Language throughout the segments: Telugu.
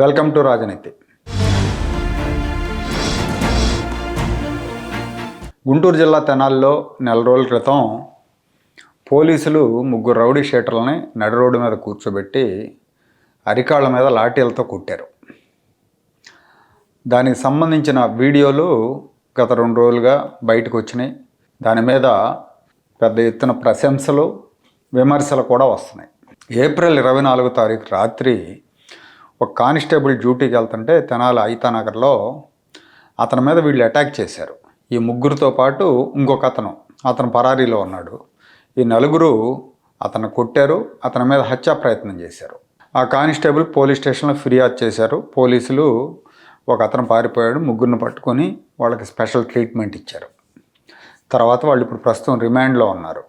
వెల్కమ్ టు రాజనీతి. గుంటూరు జిల్లా తెనాల్లో నెల రోజుల క్రితం పోలీసులు ముగ్గురు రౌడీ షీటర్లని నడి రోడ్డు మీద కూర్చోబెట్టి అరికాళ్ళ మీద లాఠీలతో కుట్టారు. దానికి సంబంధించిన వీడియోలు గత రెండు రోజులుగా బయటకు వచ్చినాయి. దాని మీద పెద్ద ఎత్తున ప్రశంసలు విమర్శలు కూడా వస్తున్నాయి. ఏప్రిల్ ఇరవై నాలుగో తారీఖు రాత్రి ఒక కానిస్టేబుల్ డ్యూటీకి వెళ్తుంటే తెనాలి ఐతానగర్లో అతని మీద వీళ్ళు అటాక్ చేశారు. ఈ ముగ్గురితో పాటు ఇంకొక అతను అతను పరారీలో ఉన్నాడు. ఈ నలుగురు అతను కొట్టారు అతని మీద హత్యా ప్రయత్నం చేశారు. ఆ కానిస్టేబుల్ పోలీస్ స్టేషన్లో ఫిర్యాదు చేశారు. పోలీసులు ఒక అతను పారిపోయాడు ముగ్గురిని పట్టుకొని వాళ్ళకి స్పెషల్ ట్రీట్మెంట్ ఇచ్చారు. తర్వాత వాళ్ళు ఇప్పుడు ప్రస్తుతం రిమాండ్లో ఉన్నారు.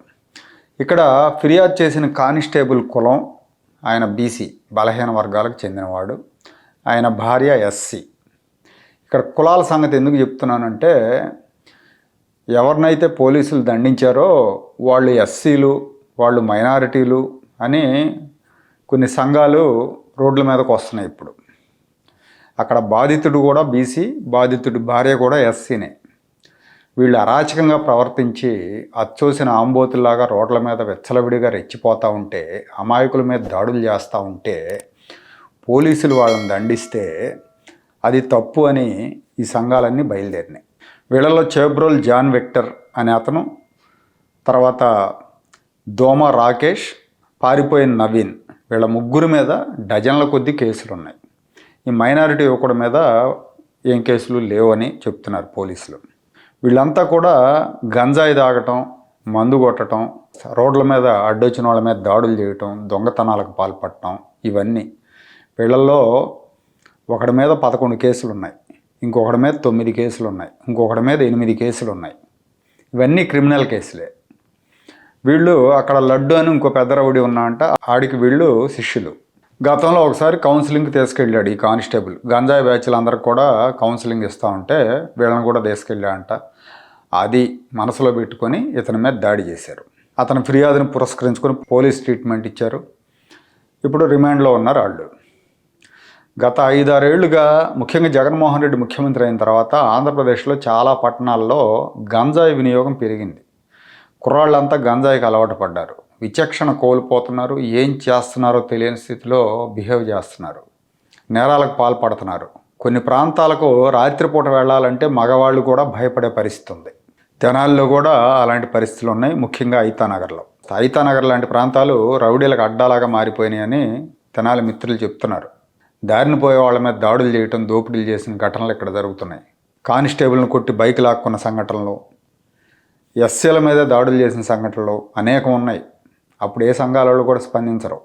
ఇక్కడ ఫిర్యాదు చేసిన కానిస్టేబుల్ కులం ఆయన బీసీ బలహీన వర్గాలకు చెందినవాడు. ఆయన భార్య ఎస్సీ. ఇక్కడ కులాల సంగతి ఎందుకు చెప్తున్నానంటే ఎవరినైతే పోలీసులు దండించారో వాళ్ళు ఎస్సీలు వాళ్ళు మైనారిటీలు అని కొన్ని సంఘాలు రోడ్ల మీదకు వస్తున్నాయి ఇప్పుడు. అక్కడ బాధితుడు కూడా బీసీ బాధితుడి భార్య కూడా ఎస్సీనే. వీళ్ళు అరాచకంగా ప్రవర్తించి అచ్చోసిన ఆంబోతుల్లాగా రోడ్ల మీద వెచ్చలవిడిగా రెచ్చిపోతూ ఉంటే అమాయకుల మీద దాడులు చేస్తూ ఉంటే పోలీసులు వాళ్ళని దండిస్తే అది తప్పు అని ఈ సంఘాలన్నీ బయలుదేరినాయి. వీళ్ళలో చేబ్రోల్ జాన్ విక్టర్ అనే అతను తర్వాత దోమ రాకేష్ పారిపోయిన నవీన్ వీళ్ళ ముగ్గురు మీద డజన్ల కొద్దీ కేసులు ఉన్నాయి ఈ మైనారిటీ యువకుడి మీద ఏం కేసులు లేవని చెప్తున్నారు పోలీసులు. వీళ్ళంతా కూడా గంజాయి తాగటం మందు కొట్టడం రోడ్ల మీద అడ్డొచ్చిన వాళ్ళ మీద దాడులు చేయటం దొంగతనాలకు పాల్పడటం ఇవన్నీ. వీళ్ళల్లో ఒకడి మీద పదకొండు కేసులు ఉన్నాయి ఇంకొకటి మీద తొమ్మిది కేసులు ఉన్నాయి ఇంకొకటి మీద ఎనిమిది కేసులు ఉన్నాయి ఇవన్నీ క్రిమినల్ కేసులే. వీళ్ళు అక్కడ లడ్డు అని ఇంకో పెద్ద రౌడీ ఉన్నా అంట ఆడికి వీళ్ళు శిష్యులు. గతంలో ఒకసారి కౌన్సిలింగ్కి తీసుకెళ్ళాడు ఈ కానిస్టేబుల్. గంజాయి బ్యాచ్లందరికి కూడా కౌన్సిలింగ్ ఇస్తూ ఉంటే వీళ్ళని కూడా తీసుకెళ్ళాడంట అది మనసులో పెట్టుకొని ఇతని మీద దాడి చేశారు. అతని ఫిర్యాదును పురస్కరించుకొని పోలీస్ ట్రీట్మెంట్ ఇచ్చారు. ఇప్పుడు రిమాండ్లో ఉన్నారు వాళ్ళు గత ఐదారేళ్ళుగా ముఖ్యంగా జగన్మోహన్ రెడ్డి ముఖ్యమంత్రి అయిన తర్వాత ఆంధ్రప్రదేశ్లో చాలా పట్టణాల్లో గంజాయి వినియోగం పెరిగింది. కుర్రాళ్ళంతా గంజాయికి అలవాటు పడ్డారు. విచక్షణ కోల్పోతున్నారు ఏం చేస్తున్నారో తెలియని స్థితిలో బిహేవ్ చేస్తున్నారు నేరాలకు పాల్పడుతున్నారు. కొన్ని ప్రాంతాలకు రాత్రిపూట వెళ్ళాలంటే మగవాళ్ళు కూడా భయపడే పరిస్థితి ఉంది. తెనాల్లో కూడా అలాంటి పరిస్థితులు ఉన్నాయి ముఖ్యంగా ఐతానగర్లో ఐతానగర్ లాంటి ప్రాంతాలు రౌడీలకు అడ్డాలాగా మారిపోయినాయని తెనాలి మిత్రులు చెప్తున్నారు. దారిని పోయే వాళ్ళ మీద దాడులు చేయటం దోపిడీలు చేసిన ఘటనలు ఇక్కడ జరుగుతున్నాయి. కానిస్టేబుల్ని కొట్టి బైక్ లాక్కున్న సంఘటనలు ఎస్సీల మీద దాడులు చేసిన సంఘటనలు అనేకం ఉన్నాయి. అప్పుడు ఏ సంఘాల వాళ్ళు కూడా స్పందించరు.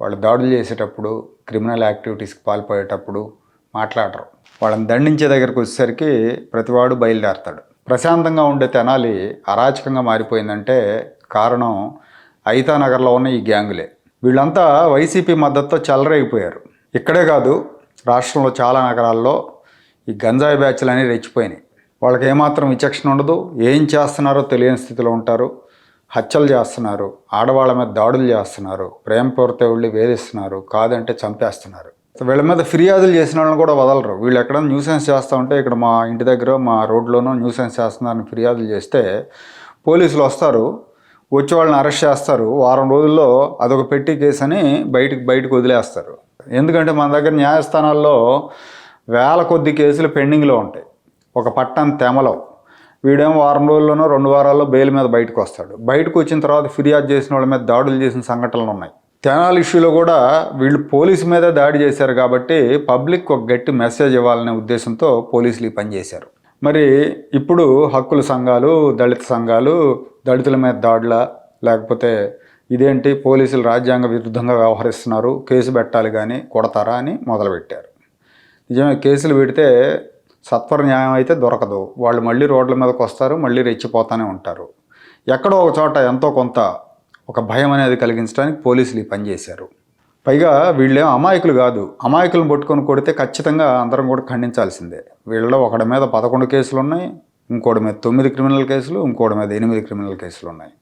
వాళ్ళు దాడులు చేసేటప్పుడు క్రిమినల్ యాక్టివిటీస్కి పాల్పడేటప్పుడు మాట్లాడరు. వాళ్ళని దండించే దగ్గరికి వచ్చేసరికి ప్రతివాడు బయలుదేరతాడు. ప్రశాంతంగా ఉండే తెనాలి అరాచకంగా మారిపోయిందంటే కారణం ఐతానగర్లో ఉన్న ఈ గ్యాంగులే. వీళ్ళంతా వైసీపీ మద్దతుతో చెలరైపోయారు ఇక్కడే కాదు రాష్ట్రంలో చాలా నగరాల్లో ఈ గంజాయి బ్యాచ్లు అనేవి రెచ్చిపోయినాయి. వాళ్ళకి ఏమాత్రం విచక్షణ ఉండదు ఏం చేస్తున్నారో తెలియని స్థితిలో ఉంటారు. హత్యలు చేస్తున్నారు ఆడవాళ్ళ మీద దాడులు చేస్తున్నారు ప్రేమపూర్తి వెళ్ళి వేధిస్తున్నారు కాదంటే చంపేస్తున్నారు. వీళ్ళ మీద ఫిర్యాదులు చేసిన వాళ్ళని కూడా వదలరు. వీళ్ళు ఎక్కడ న్యూసెన్స్ చేస్తూ ఉంటే ఇక్కడ మా ఇంటి దగ్గర మా రోడ్లోనూ న్యూసెన్స్ చేస్తున్నారని ఫిర్యాదులు చేస్తే పోలీసులు వస్తారు వచ్చి వాళ్ళని అరెస్ట్ చేస్తారు. వారం రోజుల్లో అదొక పెట్టి కేసు అని బయటికి బయటకు వదిలేస్తారు. ఎందుకంటే మన దగ్గర న్యాయస్థానాల్లో వేల కొద్ది కేసులు పెండింగ్లో ఉంటాయి. ఒక పట్టణం తెమలో. వీడేమో వారం రోజుల్లోనో రెండు వారాల్లో బెయిల్ మీద బయటకు వస్తాడు. బయటకు వచ్చిన తర్వాత ఫిర్యాదు చేసిన వాళ్ళ మీద దాడులు చేసిన సంఘటనలు ఉన్నాయి. తెనాలి ఇష్యూలో కూడా వీళ్ళు పోలీసు మీద దాడి చేశారు కాబట్టి పబ్లిక్ ఒక గట్టి మెసేజ్ ఇవ్వాలనే ఉద్దేశంతో పోలీసులు ఈ పని చేశారు. మరి ఇప్పుడు హక్కుల సంఘాలు దళిత సంఘాలు దళితుల మీద దాడుల లేకపోతే ఇదేంటి పోలీసులు రాజ్యాంగ విరుద్ధంగా వ్యవహరిస్తున్నారు కేసు పెట్టాలి కానీ కొడతారా అని మొదలుపెట్టారు. నిజమే కేసులు పెడితే సత్వర న్యాయం అయితే దొరకదు. వాళ్ళు మళ్ళీ రోడ్ల మీదకి వస్తారు మళ్ళీ రెచ్చిపోతూనే ఉంటారు. ఎక్కడో ఒక చోట ఎంతో కొంత ఒక భయం అనేది కలిగించడానికి పోలీసులు ఈ పనిచేశారు పైగా వీళ్ళేం అమాయకులు కాదు. అమాయకులను పట్టుకొని కొడితే ఖచ్చితంగా అందరం కూడా ఖండించాల్సిందే. వీళ్ళలో ఒకడి మీద పదకొండు కేసులు ఉన్నాయి ఇంకోటి మీద తొమ్మిది క్రిమినల్ కేసులు ఇంకోటి మీద ఎనిమిది క్రిమినల్ కేసులు ఉన్నాయి.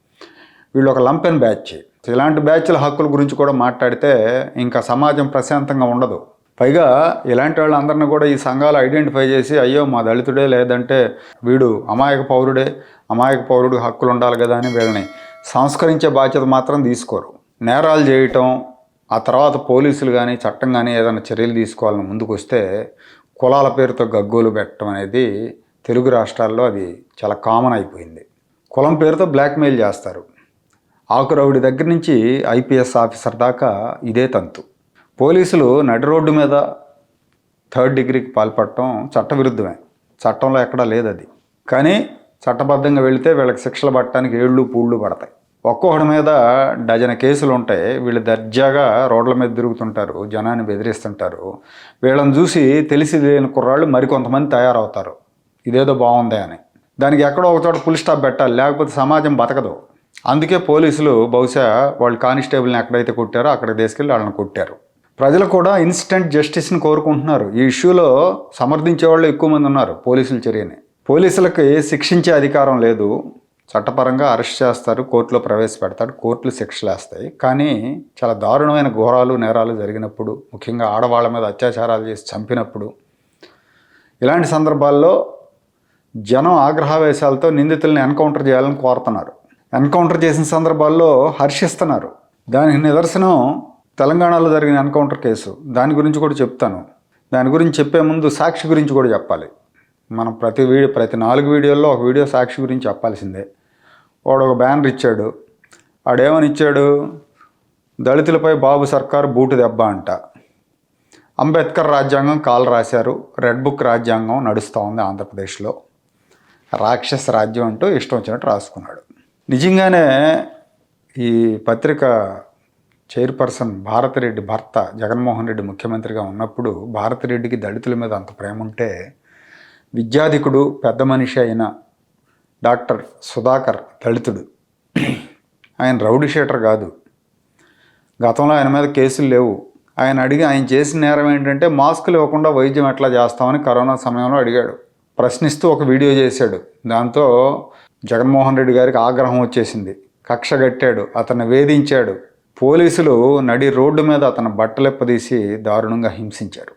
వీళ్ళు ఒక లంపెన్ బ్యాచ్. ఇలాంటి బ్యాచ్ల హక్కుల గురించి కూడా మాట్లాడితే ఇంకా సమాజం ప్రశాంతంగా ఉండదు. పైగా ఇలాంటి వాళ్ళందరినీ కూడా ఈ సంఘాలు ఐడెంటిఫై చేసి అయ్యో మా దళితుడే లేదంటే వీడు అమాయక పౌరుడే అమాయక పౌరుడు హక్కులు ఉండాలి కదా అని వీళ్ళని సంస్కరించే బాధ్యత మాత్రం తీసుకోరు. నేరాలు చేయటం ఆ తర్వాత పోలీసులు కానీ చట్టం కానీ ఏదైనా చర్యలు తీసుకోవాలని ముందుకు వస్తే కులాల పేరుతో గగ్గోలు పెట్టడం అనేది తెలుగు రాష్ట్రాల్లో అది చాలా కామన్ అయిపోయింది. కులం పేరుతో బ్లాక్మెయిల్ చేస్తారు. ఆకురవుడి దగ్గర నుంచి ఐపీఎస్ ఆఫీసర్ దాకా ఇదే తంతు. పోలీసులు నడి రోడ్డు మీద థర్డ్ డిగ్రీకి పాల్పడటం చట్టవిరుద్ధమే. చట్టంలో ఎక్కడా లేదు అది కానీ చట్టబద్ధంగా వెళితే వీళ్ళకి శిక్షలు పట్టడానికి ఏళ్ళు పూళ్ళు పడతాయి. ఒక్కొక్కడి మీద డజన్ కేసులు ఉంటాయి. వీళ్ళు దర్జాగా రోడ్ల మీద తిరుగుతుంటారు జనాన్ని బెదిరిస్తుంటారు. వీళ్ళని చూసి తెలిసి లేని కుర్రాళ్ళు మరికొంతమంది తయారవుతారు. ఇదేదో బాగుందే అని. దానికి ఎక్కడో ఒక చోట ఫుల్ స్టాప్ పెట్టాలి. లేకపోతే సమాజం బతకదు. అందుకే పోలీసులు బహుశా వాళ్ళు కానిస్టేబుల్ని ఎక్కడైతే కొట్టారో అక్కడికి తీసుకెళ్ళి వాళ్ళని కొట్టారు. ప్రజలు కూడా ఇన్స్టెంట్ జస్టిస్ని కోరుకుంటున్నారు. ఈ ఇష్యూలో సమర్థించే వాళ్ళు ఎక్కువ మంది ఉన్నారు పోలీసుల చర్యని. పోలీసులకి శిక్షించే అధికారం లేదు. చట్టపరంగా అరెస్ట్ చేస్తారు కోర్టులో ప్రవేశపెడతారు కోర్టులు శిక్షలు వేస్తాయి. కానీ చాలా దారుణమైన ఘోరాలు నేరాలు జరిగినప్పుడు ముఖ్యంగా ఆడవాళ్ళ మీద అత్యాచారాలు చేసి చంపినప్పుడు ఇలాంటి సందర్భాల్లో జనం ఆగ్రహావేశాలతో నిందితుల్ని ఎన్కౌంటర్ చేయాలని కోరుతున్నారు. ఎన్కౌంటర్ చేసిన సందర్భాల్లో హర్షిస్తున్నారు. దానికి నిదర్శనం తెలంగాణలో జరిగిన ఎన్కౌంటర్ కేసు దాని గురించి కూడా చెప్తాను. దాని గురించి చెప్పే ముందు సాక్షి గురించి కూడా చెప్పాలి. మనం ప్రతి వీడియో ప్రతి నాలుగు వీడియోల్లో ఒక వీడియో సాక్షి గురించి చెప్పాల్సిందే. వాడు ఒక బ్యానర్ ఇచ్చాడు. ఆడేమని ఇచ్చాడు? దళితులపై బాబు సర్కారు బూటు దెబ్బ అంట. అంబేద్కర్ రాజ్యాంగం కాలు రాశారు. రెడ్ బుక్ రాజ్యాంగం నడుస్తూ ఉంది ఆంధ్రప్రదేశ్లో. రాక్షస రాజ్యం అంటూ ఇష్టం వచ్చినట్టు రాసుకున్నాడు. నిజంగానే ఈ పత్రిక చైర్పర్సన్ భారతిరెడ్డి భర్త జగన్మోహన్ రెడ్డి ముఖ్యమంత్రిగా ఉన్నప్పుడు భారతిరెడ్డికి దళితుల మీద అంత ప్రేమ ఉంటే విద్యాధికుడు పెద్ద మనిషి అయిన డాక్టర్ సుధాకర్ దళితుడు. ఆయన రౌడీ షీటర్ కాదు. గతంలో ఆయన మీద కేసులు లేవు. ఆయన అడిగి ఆయన చేసిన నేరం ఏంటంటే మాస్కులు ఇవ్వకుండా వైద్యం ఎట్లా చేస్తామని కరోనా సమయంలో అడిగాడు. ప్రశ్నిస్తూ ఒక వీడియో చేశాడు. దాంతో జగన్మోహన్ రెడ్డి గారికి ఆగ్రహం వచ్చేసింది. కక్ష కట్టాడు. అతన్ని వేధించాడు. పోలీసులు నడి రోడ్డు మీద అతను బట్టలెప్పదీసి దారుణంగా హింసించారు.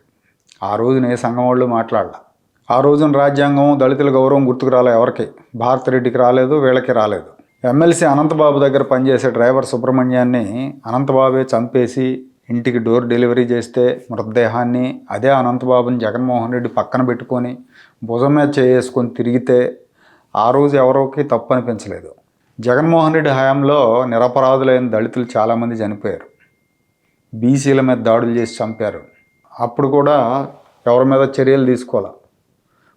ఆ రోజున ఏ సంఘం వాళ్ళు మాట్లాడాల. ఆ రోజున రాజ్యాంగం దళితుల గౌరవం గుర్తుకు రాలే ఎవరికి? భారతరెడ్డికి రాలేదు వీళ్ళకి రాలేదు. ఎమ్మెల్సీ అనంతబాబు దగ్గర పనిచేసే డ్రైవర్ సుబ్రహ్మణ్యాన్ని అనంతబాబే చంపేసి ఇంటికి డోర్ డెలివరీ చేస్తే మృతదేహాన్ని అదే అనంతబాబుని జగన్మోహన్ రెడ్డి పక్కన పెట్టుకొని భుజం మీద చేసుకొని తిరిగితే ఆ రోజు ఎవరికి తప్పు అనిపించలేదు. జగన్మోహన్ రెడ్డి హయాంలో నిరపరాధులైన దళితులు చాలామంది చనిపోయారు. బీసీల మీద దాడులు చేసి చంపారు. అప్పుడు కూడా ఎవరి మీద చర్యలు తీసుకోవాలి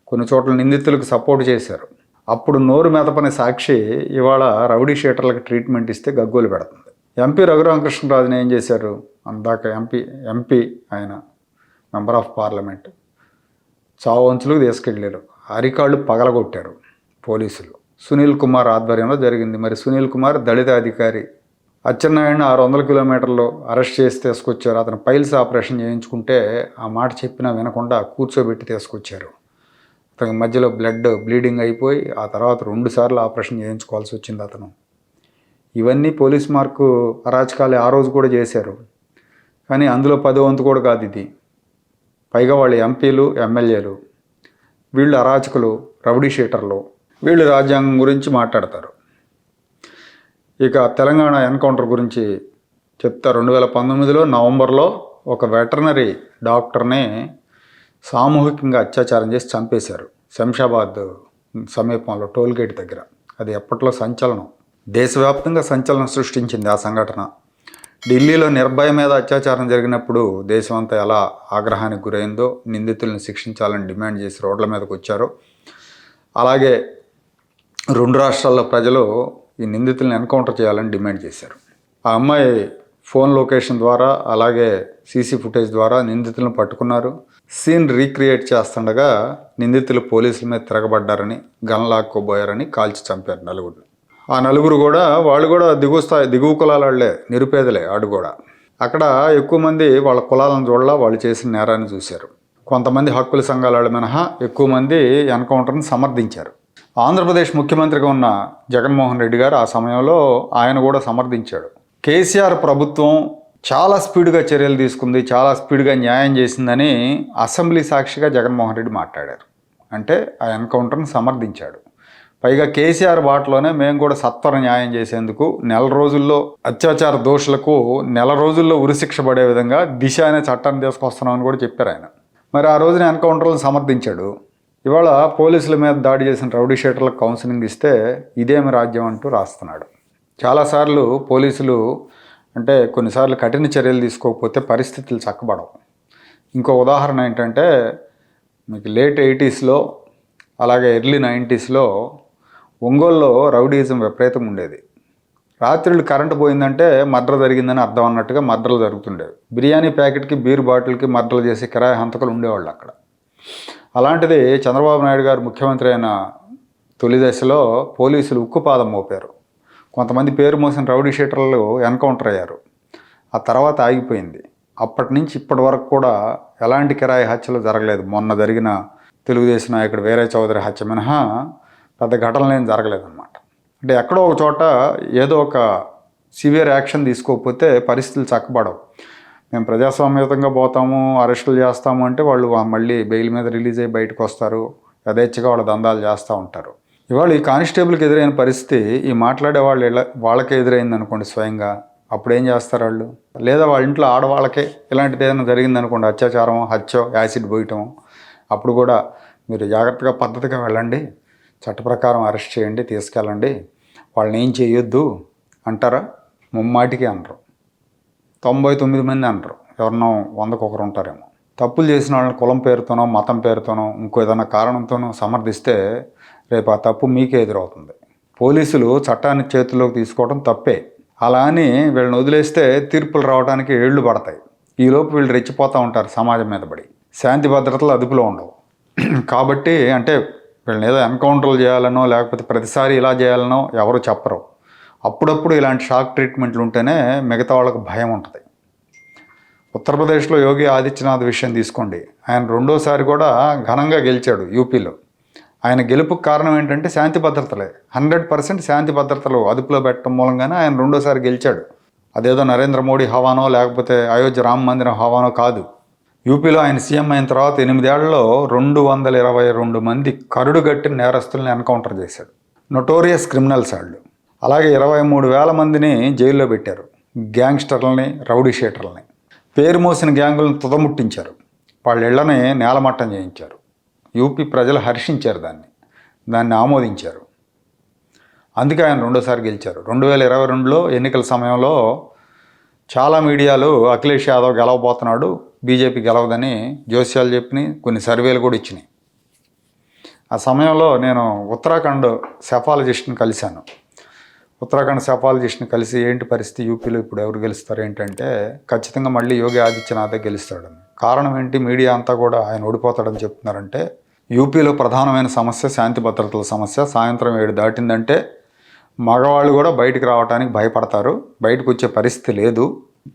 కొన్ని చోట్ల నిందితులకు సపోర్ట్ చేశారు. అప్పుడు నోరు మెదపని సాక్షి ఇవాళ రౌడీ షీటర్లకు ట్రీట్మెంట్ ఇస్తే గగ్గోలు పెడుతుంది. ఎంపీ రఘురామకృష్ణరాజుని ఏం చేశారు? అందాక ఎంపీ ఎంపీ ఆయన మెంబర్ ఆఫ్ పార్లమెంట్. చావు అంచులకు తీసుకెళ్ళారు. అరికాళ్ళు పగలగొట్టారు పోలీసులు. సునీల్ కుమార్ ఆధ్వర్యంలో జరిగింది. మరి సునీల్ కుమార్ దళిత అధికారి అచ్చెన్నాయుడిని ఆరు వందల కిలోమీటర్లు అరెస్ట్ చేసి తీసుకొచ్చారు. అతను పైల్స్ ఆపరేషన్ చేయించుకుంటే ఆ మాట చెప్పినా వినకుండా కూర్చోబెట్టి తీసుకొచ్చారు. అతనికి మధ్యలో బ్లడ్ బ్లీడింగ్ అయిపోయి ఆ తర్వాత రెండు సార్లు ఆపరేషన్ చేయించుకోవాల్సి వచ్చింది అతను. ఇవన్నీ పోలీస్ మార్కు అరాచకాలు ఆ రోజు కూడా చేశారు. కానీ అందులో పదో వంతు కూడా కాదు ఇది. పైగా వాళ్ళు ఎంపీలు ఎమ్మెల్యేలు. వీళ్ళు అరాచకులు రౌడీ షీటర్లు. వీళ్ళు రాజ్యాంగం గురించి మాట్లాడతారు. ఇక తెలంగాణ ఎన్కౌంటర్ గురించి చెప్తా. రెండు వేల పంతొమ్మిదిలో నవంబర్లో ఒక వెటర్నరీ డాక్టర్ని సామూహికంగా అత్యాచారం చేసి చంపేశారు. శంషాబాద్ సమీపంలో టోల్గేట్ దగ్గర. అది ఎప్పట్లో సంచలనం? దేశవ్యాప్తంగా సంచలనం సృష్టించింది ఆ సంఘటన. ఢిల్లీలో నిర్భయ మీద అత్యాచారం జరిగినప్పుడు దేశం అంతా ఎలా ఆగ్రహానికి గురైందో నిందితులను శిక్షించాలని డిమాండ్ చేసి రోడ్ల మీదకి వచ్చారు. అలాగే రెండు రాష్ట్రాల్లో ప్రజలు ఈ నిందితులను ఎన్కౌంటర్ చేయాలని డిమాండ్ చేశారు. ఆ అమ్మాయి ఫోన్ లొకేషన్ ద్వారా అలాగే సీసీ ఫుటేజ్ ద్వారా నిందితులను పట్టుకున్నారు. సీన్ రీక్రియేట్ చేస్తుండగా నిందితులు పోలీసుల మీద తిరగబడ్డారని గన్లాక్కోబోయారని కాల్చి చంపారు నలుగురిని ఆ నలుగురు కూడా వాళ్ళు కూడా దిగువ స్థాయి దిగువ కులాల వాళ్ళే నిరుపేదలే ఆడు కూడా. అక్కడ ఎక్కువ మంది వాళ్ళ కులాలను చూడలా వాళ్ళు చేసిన నేరాన్ని చూశారు. కొంతమంది హక్కుల సంఘాల వాళ్ళు మినహా ఎక్కువ మంది ఎన్కౌంటర్ని సమర్థించారు. ఆంధ్రప్రదేశ్ ముఖ్యమంత్రిగా ఉన్న జగన్మోహన్ రెడ్డి గారు ఆ సమయంలో ఆయన కూడా సమర్థించాడు. కేసీఆర్ ప్రభుత్వం చాలా స్పీడ్గా చర్యలు తీసుకుంది చాలా స్పీడ్గా న్యాయం చేసిందని అసెంబ్లీ సాక్షిగా జగన్మోహన్ రెడ్డి మాట్లాడారు. అంటే ఆ ఎన్కౌంటర్ను సమర్థించాడు. పైగా కేసీఆర్ బాటలోనే మేము కూడా సత్వర న్యాయం చేసేందుకు నెల రోజుల్లో అత్యాచార దోషులకు నెల రోజుల్లో ఉరిశిక్ష పడే విధంగా దిశ అనే చట్టాన్ని తీసుకొస్తున్నామని కూడా చెప్పారు ఆయన. మరి ఆ రోజున ఎన్కౌంటర్లను సమర్థించాడు. ఇవాళ పోలీసుల మీద దాడి చేసిన రౌడీ షీటర్లకు కౌన్సిలింగ్ ఇస్తే ఇదేమి రాజ్యం అంటూ రాస్తున్నాడు. చాలాసార్లు పోలీసులు అంటే కొన్నిసార్లు కఠిన చర్యలు తీసుకోకపోతే పరిస్థితులు చక్కబడవు. ఇంకో ఉదాహరణ ఏంటంటే మీకు లేట్ ఎయిటీస్లో అలాగే ఎర్లీ నైంటీస్లో ఒంగోలులో రౌడీజం విపరీతం ఉండేది. రాత్రులు కరెంటు పోయిందంటే మర్డర్ జరిగిందని అర్థం అన్నట్టుగా మర్డర్లు జరుగుతుండేవి. బిర్యానీ ప్యాకెట్కి బీర్ బాటిల్కి మర్డర్లు చేసి కిరాయి హంతకులు ఉండేవాళ్ళు అక్కడ. అలాంటిది చంద్రబాబు నాయుడు గారు ముఖ్యమంత్రి అయిన తొలి దశలో పోలీసులు ఉక్కుపాదం మోపారు. కొంతమంది పేరు మోసిన రౌడీ షీటర్లు ఎన్కౌంటర్ అయ్యారు. ఆ తర్వాత ఆగిపోయింది. అప్పటి నుంచి ఇప్పటి వరకు కూడా ఎలాంటి కిరాయి హత్యలు జరగలేదు. మొన్న జరిగిన తెలుగుదేశం నాయకుడు వేరే చౌదరి హత్య మినహా పెద్ద ఘటనలు ఏం జరగలేదన్నమాట. అంటే ఎక్కడో ఒక చోట ఏదో ఒక సివియర్ యాక్షన్ తీసుకోకపోతే పరిస్థితులు చక్కబడవు. మేము ప్రజాస్వామ్యతంగా పోతాము అరెస్టులు చేస్తాము అంటే వాళ్ళు మళ్ళీ బెయిల్ మీద రిలీజ్ అయ్యి బయటకు వస్తారు. యథేచ్ఛగా వాళ్ళ దందాలు చేస్తూ ఉంటారు. ఇవాళ ఈ కానిస్టేబుల్కి ఎదురైన పరిస్థితి ఈ మాట్లాడే వాళ్ళు ఇలా వాళ్ళకే ఎదురైంది అనుకోండి స్వయంగా. అప్పుడు ఏం చేస్తారు వాళ్ళు? లేదా వాళ్ళ ఇంట్లో ఆడవాళ్ళకే ఇలాంటిది ఏదైనా జరిగింది అనుకోండి అత్యాచారం హత్యో యాసిడ్ పోయటం అప్పుడు కూడా మీరు జాగ్రత్తగా పద్ధతిగా వెళ్ళండి. చట్ట ప్రకారం అరెస్ట్ చేయండి తీసుకెళ్ళండి. వాళ్ళని ఏం చేయొద్దు అంటారా? ముమ్మాటికి అనరు. తొంభై తొమ్మిది మంది అంటారు. ఎవరినో వందకు ఒకరు ఉంటారేమో. తప్పులు చేసిన వాళ్ళని కులం పేరుతోనో మతం పేరుతోనో ఇంకో ఏదైనా కారణంతోనో సమర్థిస్తే రేపు ఆ తప్పు మీకే ఎదురవుతుంది. పోలీసులు చట్టాన్ని చేతుల్లోకి తీసుకోవడం తప్పే. అలా అని వీళ్ళని వదిలేస్తే తీర్పులు రావడానికి ఏళ్ళు పడతాయి. ఈలోపు వీళ్ళు రెచ్చిపోతూ ఉంటారు సమాజం మీద పడి. శాంతి భద్రతలు అదుపులో ఉండవు. కాబట్టి అంటే వీళ్ళని ఏదో ఎన్కౌంటర్లు చేయాలనో లేకపోతే ప్రతిసారి ఇలా చేయాలనో ఎవరు చెప్పరు. అప్పుడప్పుడు ఇలాంటి షాక్ ట్రీట్మెంట్లు ఉంటేనే మిగతా వాళ్ళకు భయం ఉంటుంది. ఉత్తరప్రదేశ్లో యోగి ఆదిత్యనాథ్ విషయం తీసుకోండి. ఆయన రెండోసారి కూడా ఘనంగా గెలిచాడు యూపీలో. ఆయన గెలుపుకు కారణం ఏంటంటే శాంతి భద్రతలే. హండ్రెడ్ పర్సెంట్ శాంతి భద్రతలు అదుపులో పెట్టడం మూలంగానే ఆయన రెండోసారి గెలిచాడు. అదేదో నరేంద్ర మోడీ హవానో లేకపోతే అయోధ్య రామ మందిరం హవానో కాదు. యూపీలో ఆయన సీఎం అయిన తర్వాత ఎనిమిదేళ్ళలో రెండు వందల ఇరవై రెండు మంది కరుడుగట్టిన నేరస్తుల్ని ఎన్కౌంటర్ చేశాడు. నొటోరియస్ క్రిమినల్స్ వాళ్ళు. అలాగే ఇరవై మూడు వేల మందిని జైల్లో పెట్టారు. గ్యాంగ్స్టర్లని రౌడీ షీటర్లని. పేరు మోసిన గ్యాంగులను తుదముట్టించారు. వాళ్ళ ఇళ్ళని నేలమట్టం చేయించారు. యూపీ ప్రజలు హర్షించారు దాన్ని. దాన్ని ఆమోదించారు. అందుకే ఆయన రెండోసారి గెలిచారు. రెండు వేల ఇరవై రెండులో ఎన్నికల సమయంలో చాలా మీడియాలు అఖిలేష్ యాదవ్ గెలవబోతున్నాడు బీజేపీ గెలవదని జోస్యాలు చెప్పినాయి కొన్ని సర్వేలు కూడా ఇచ్చినాయి. ఆ సమయంలో నేను ఉత్తరాఖండ్ సెఫాలజిస్ట్ని కలిశాను. ఉత్తరాఖండ్ సెఫాలజిస్ట్ని కలిసి ఏంటి పరిస్థితి? యూపీలో ఇప్పుడు ఎవరు గెలుస్తారు ఏంటంటే ఖచ్చితంగా మళ్ళీ యోగి ఆదిత్యనాథే గెలుస్తాడని కారణం ఏంటి? మీడియా అంతా కూడా ఆయన ఓడిపోతాడని చెప్తున్నారంటే యూపీలో ప్రధానమైన సమస్య శాంతి భద్రతల సమస్య. సాయంత్రం ఏడు దాటిందంటే మగవాళ్ళు కూడా బయటికి రావడానికి భయపడతారు. బయటకు వచ్చే పరిస్థితి లేదు.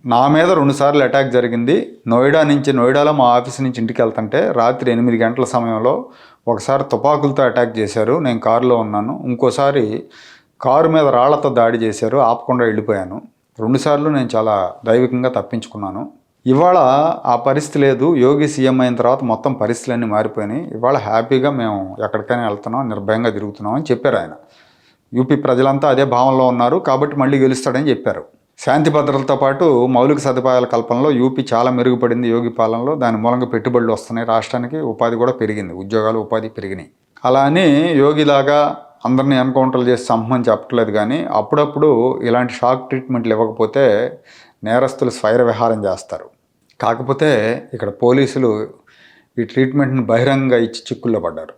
నా మీద రెండుసార్లు అటాక్ జరిగింది. నోయిడా నుంచి నోయిడాలో మా ఆఫీస్ నుంచి ఇంటికి వెళ్తుంటే రాత్రి ఎనిమిది గంటల సమయంలో ఒకసారి తుపాకులతో అటాక్ చేశారు. నేను కారులో ఉన్నాను. ఇంకోసారి కారు మీద రాళ్ళతో దాడి చేశారు ఆపకుండా వెళ్ళిపోయాను. రెండుసార్లు నేను చాలా దైవికంగా తప్పించుకున్నాను. ఇవాళ ఆ పరిస్థితి లేదు. యోగి సీఎం అయిన తర్వాత మొత్తం పరిస్థితులన్నీ మారిపోయినాయి. ఇవాళ హ్యాపీగా మేము ఎక్కడికైనా వెళ్తున్నాం నిర్భయంగా తిరుగుతున్నాం అని చెప్పారు ఆయన. యూపీ ప్రజలంతా అదే భావంలో ఉన్నారు కాబట్టి మళ్ళీ గెలుస్తాడని చెప్పారు. శాంతి భద్రతలతో పాటు మౌలిక సదుపాయాల కల్పనలో యూపీ చాలా మెరుగుపడింది యోగి పాలనలో. దాని మూలంగా పెట్టుబడులు వస్తున్నాయి. రాష్ట్రానికి ఉపాధి కూడా పెరిగింది. ఉద్యోగాలు ఉపాధి పెరిగినాయి. అలా అని యోగిలాగా అందరినీ ఎన్కౌంటర్లు చేసి సంహం చెప్పట్లేదు కానీ అప్పుడప్పుడు ఇలాంటి షాక్ ట్రీట్మెంట్లు ఇవ్వకపోతే నేరస్తులు స్వైర విహారం చేస్తారు. కాకపోతే ఇక్కడ పోలీసులు ఈ ట్రీట్మెంట్ని బహిరంగంగా ఇచ్చి చిక్కుల్లో పడ్డారు.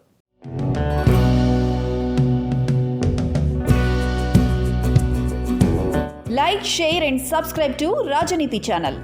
Like share and subscribe to Rajaneeti channel